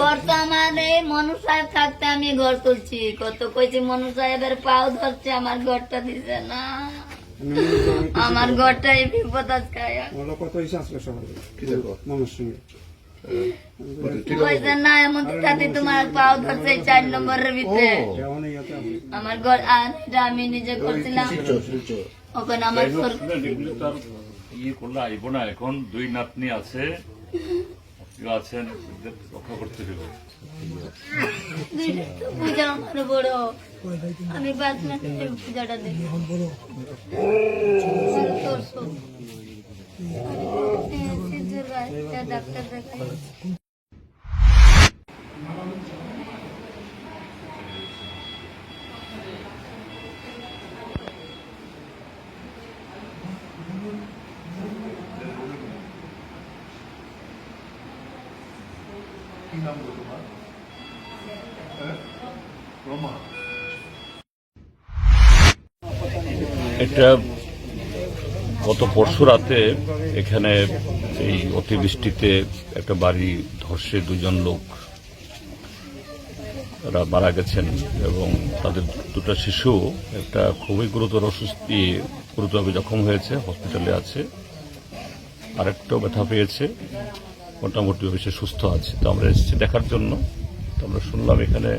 ঘর তো আমার এই মনু সাহেব থাকতে আমি ঘর তুলছি। কত কইছি মনু সাহেবের পাও ধরছে আমার ঘরটা দিছে না। আমার ঘরটাই বিপদ আজকে। কত এসে আসলো সকালে। কি দেখো? সঙ্গে। কইছে না এমন সাথে তোমার পাও ধরছে চার নম্বরের ভিতরে। আমার ঘর আর আমি নিজে করছিলাম। ওখানে আমার ইয়ে করলে আইব না এখন দুই নাতনি আছে। আছেন রক্ষা করতে হবে পূজা আমার বড় আমি পূজাটা দিই তোর সব। হ্যাঁ, সিজুর ভাই, তা ডাক্তার দেখাই এটা গত পরশু রাতে এখানে এই অতিবৃষ্টিতে একটা বাড়ি ধর্ষে দুজন লোক মারা গেছেন এবং তাদের দুটো শিশু একটা খুবই গুরুতর অসুস্থি গুরুতরভাবে জখম হয়েছে হসপিটালে আছে আরেকটাও ব্যথা পেয়েছে। মোটামুটি সে সুস্থ আছে। তো আমরা এসেছি দেখার জন্য। তো আমরা শুনলাম এখানে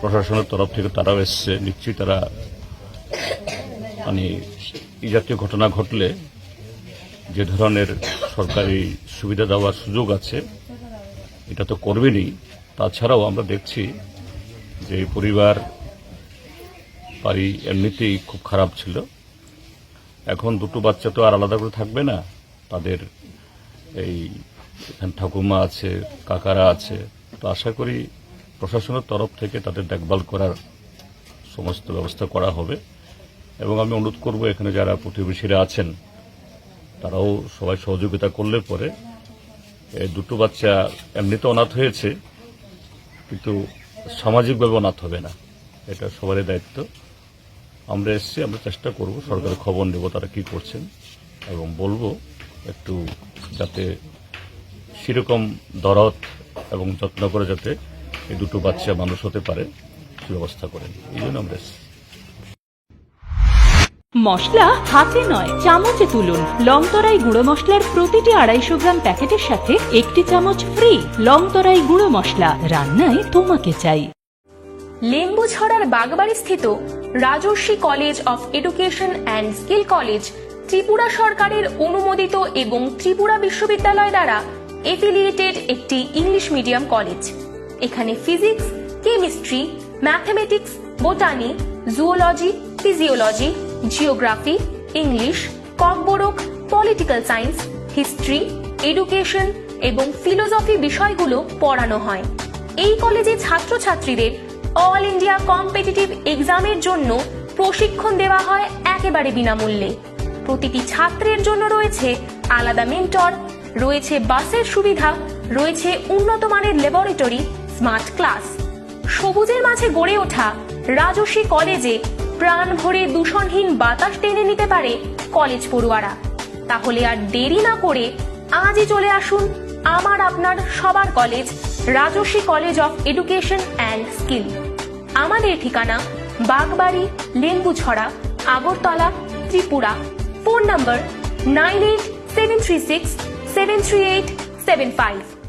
প্রশাসনের তরফ থেকে তারাও এসছে। নিশ্চয়ই তারা মানে এই জাতীয় ঘটনা ঘটলে যে ধরনের সরকারি সুবিধা দেওয়ার সুযোগ আছে, এটা তো করবেনই। তাছাড়াও আমরা দেখছি যে পরিবার বাড়ি এমনিতেই খুব খারাপ ছিল। এখন দুটো বাচ্চা তো আর আলাদা করে থাকবে না। তাদের এই এখানে ঠাকুমা আছে, কাকারা আছে। তো আশা করি প্রশাসনের তরফ থেকে তাদের দেখভাল করার সমস্ত ব্যবস্থা করা হবে। এবং আমি অনুরোধ করব এখানে যারা প্রতিবেশীরা আছেন, তারাও সবাই সহযোগিতা করলে পরে দুটো বাচ্চা এমনিতে অনাথ হয়েছে, কিন্তু সামাজিকভাবে অনাথ হবে না। এটা সবারই দায়িত্ব। আমরা এসছি, আমরা চেষ্টা করব, সরকারের খবর নেব তারা কি করছেন। এবং বলব একটু যাতে সেরকম দরদ এবং যত্ন করে যাতে এই দুটো বাচ্চা মানুষ হতে পারে ব্যবস্থা করেন। এই জন্য আমরা মশলা হাতে নয় চামচে তুলুন। লংতরাই গুঁড়ো মশলার প্রতিটি আড়াইশো গ্রাম প্যাকেটের সাথে একটি চামচ ফ্রি লংতরাই গুঁড়ো মশলা। রান্নায় তোমাকে চাই। লেম্বু ছড়ার বাগবাড়ি স্থিত Rajarshi college of education and skill college Tripura সরকারের অনুমোদিত এবং ত্রিপুরা বিশ্ববিদ্যালয় দ্বারা এফিলিয়েটেড একটি ইংলিশ মিডিয়াম কলেজ এখানে physics chemistry mathematics botany zoology physiology geography English Kokborok political science history education এবং ফিলোসফি বিষয়গুলো পড়ানো হয়। এই কলেজে ছাত্রছাত্রীদের অল ইন্ডিয়া কম্পিটিটিভ এক্সামের জন্য প্রশিক্ষণ দেওয়া হয় একেবারে বিনামূল্যে। প্রতিটি ছাত্রের জন্য রয়েছে আলাদা মেন্টর রয়েছে বাসের সুবিধা, রয়েছে উন্নত মানের ল্যাবরেটরি স্মার্ট ক্লাস সবুজের মাঝে গড়ে ওঠা রাজস্বী কলেজে প্রাণ ভরে দূষণহীন বাতাস টেনে নিতে পারে কলেজ পড়ুয়ারা। তাহলে আর দেরি না করে আজই চলে আসুন আমার আপনার সবার college, Rajarshi college of education and skill. আমাদের ঠিকানা Bagbari, Lembucherra, Agartala, Tripura. Phone number nine eight seven three six 73875.